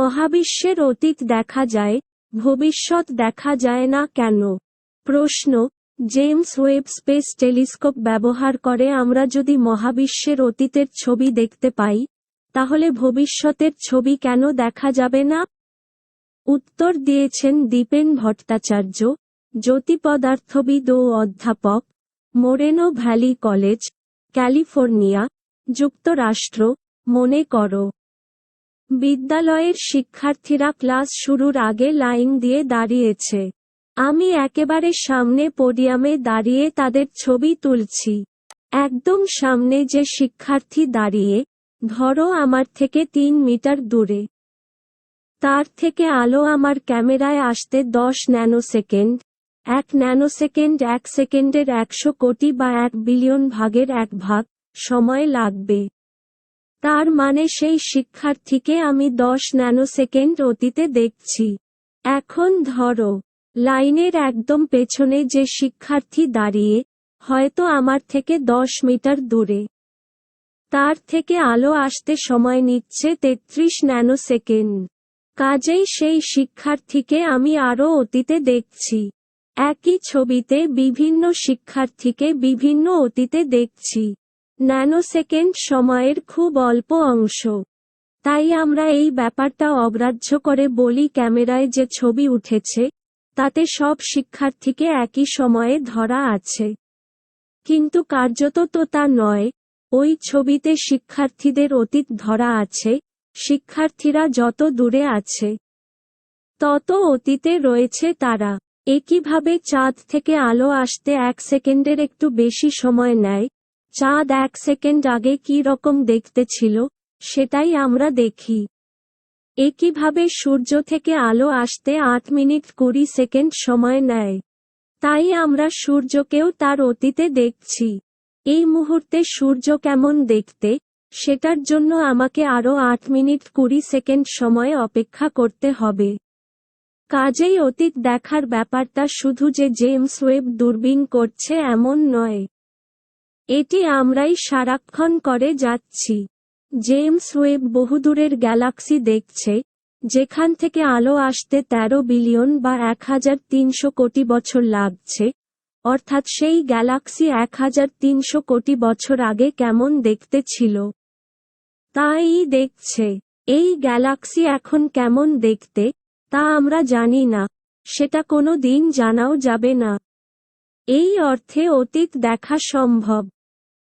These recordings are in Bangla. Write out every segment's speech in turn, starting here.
মহাবিশ্বের অতীত দেখা যায়, ভবিষ্যৎ দেখা যায় না কেন? প্রশ্ন, জেমস ওয়েব স্পেস টেলিস্কোপ ব্যবহার করে আমরা যদি মহাবিশ্বের অতীতের ছবি দেখতে পাই, তাহলে ভবিষ্যতের ছবি কেন দেখা যাবে না? উত্তর দিয়েছেন দীপেন ভট্টাচার্য, জ্যোতিপদার্থবিদ ও অধ্যাপক, মোরেনো ভ্যালি কলেজ, ক্যালিফোর্নিয়া, যুক্তরাষ্ট্র, মনে করো। বিদ্যালয়ের শিক্ষার্থীরা ক্লাস শুরুর আগে লাইন দিয়ে দাঁড়িয়েছে। আমি একেবারে সামনে পোডিয়ামে দাঁড়িয়ে তাদের ছবি তুলছি। একদম সামনে যে শিক্ষার্থী দাঁড়িয়ে, ধরো আমার থেকে তিন মিটার দূরে। তার থেকে আলো আমার ক্যামেরায় আসতে দশ ন্যানোসেকেন্ড, এক ন্যানোসেকেন্ড, এক সেকেন্ডের একশো কোটি বা এক বিলিয়ন ভাগের এক ভাগ সময় লাগবে। তার মানে সেই শিক্ষার্থীকে আমি দশ ন্যানোসেকেন্ড অতীতে দেখছি। এখন ধরো, লাইনের একদম পেছনে যে শিক্ষার্থী দাঁড়িয়ে, হয়তো আমার থেকে দশ মিটার দূরে। তার থেকে আলো আসতে সময় নিচ্ছে তেত্রিশ ন্যানোসেকেন্ড। কাজেই সেই শিক্ষার্থীকে আমি আরও অতীতে দেখছি। একই ছবিতে বিভিন্ন শিক্ষার্থীকে বিভিন্ন অতীতে দেখছি। ন্যানোসেকেন্ড সময়ের খুব অল্প অংশ। তাই আমরা এই ব্যাপারটা অগ্রাহ্য করে বলি ক্যামেরায় যে ছবি উঠেছে, তাতে সব শিক্ষার্থীকে একই সময়ে ধরা আছে। কিন্তু কার্যত তো তা নয়, ওই ছবিতে শিক্ষার্থীদের অতীত ধরা আছে, শিক্ষার্থীরা যত দূরে আছে, তত অতীতে রয়েছে তারা। একইভাবে চাঁদ থেকে আলো আসতে এক সেকেন্ডের একটু বেশি সময় নেয় চাঁদ এক সেকেন্ড আগে কি রকম দেখতে ছিল, সেটাই আমরা দেখি। একইভাবে সূর্য থেকে আলো আসতে আট মিনিট কুড়ি সেকেন্ড সময় নেয়। তাই আমরা সূর্যকেও তার অতীতে দেখছি। এই মুহূর্তে সূর্য কেমন দেখতে, সেটার জন্য আমাকে আরও আট মিনিট কুড়ি সেকেন্ড সময় অপেক্ষা করতে হবে। কাজেই অতীত দেখার ব্যাপারটা শুধু যে জেমস ওয়েব দূরবীন করছে এমন নয়। এটি আমরাই সারাক্ষণ করে যাচ্ছি। জেমস ওয়েব বহুদূরের গ্যালাক্সি দেখছে, যেখান থেকে আলো আসতে ১৩ বিলিয়ন বা এক হাজার তিনশো কোটি বছর লাগছে, অর্থাৎ সেই গ্যালাক্সি এক হাজার তিনশো কোটি বছর আগে কেমন দেখতে ছিল। তাই দেখছে, এই গ্যালাক্সি এখন কেমন দেখতে, তা আমরা জানি না, সেটা কোনো দিন জানাও যাবে না। এই অর্থে অতীত দেখা সম্ভব।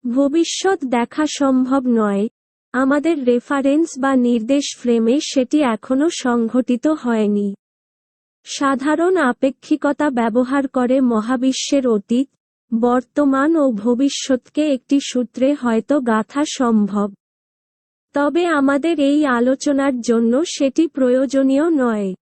ভবিষ্যৎ দেখা সম্ভব নয়। আমাদের রেফারেন্স বা নির্দেশ ফ্রেমে সেটি এখনও সংঘটিত হয়নি। সাধারণ আপেক্ষিকতা ব্যবহার করে মহাবিশ্বের অতীত, বর্তমান ও ভবিষ্যৎকে একটি সূত্রে হয়তো গাথা সম্ভব। তবে আমাদের এই আলোচনার জন্য সেটি প্রয়োজনীয় নয়।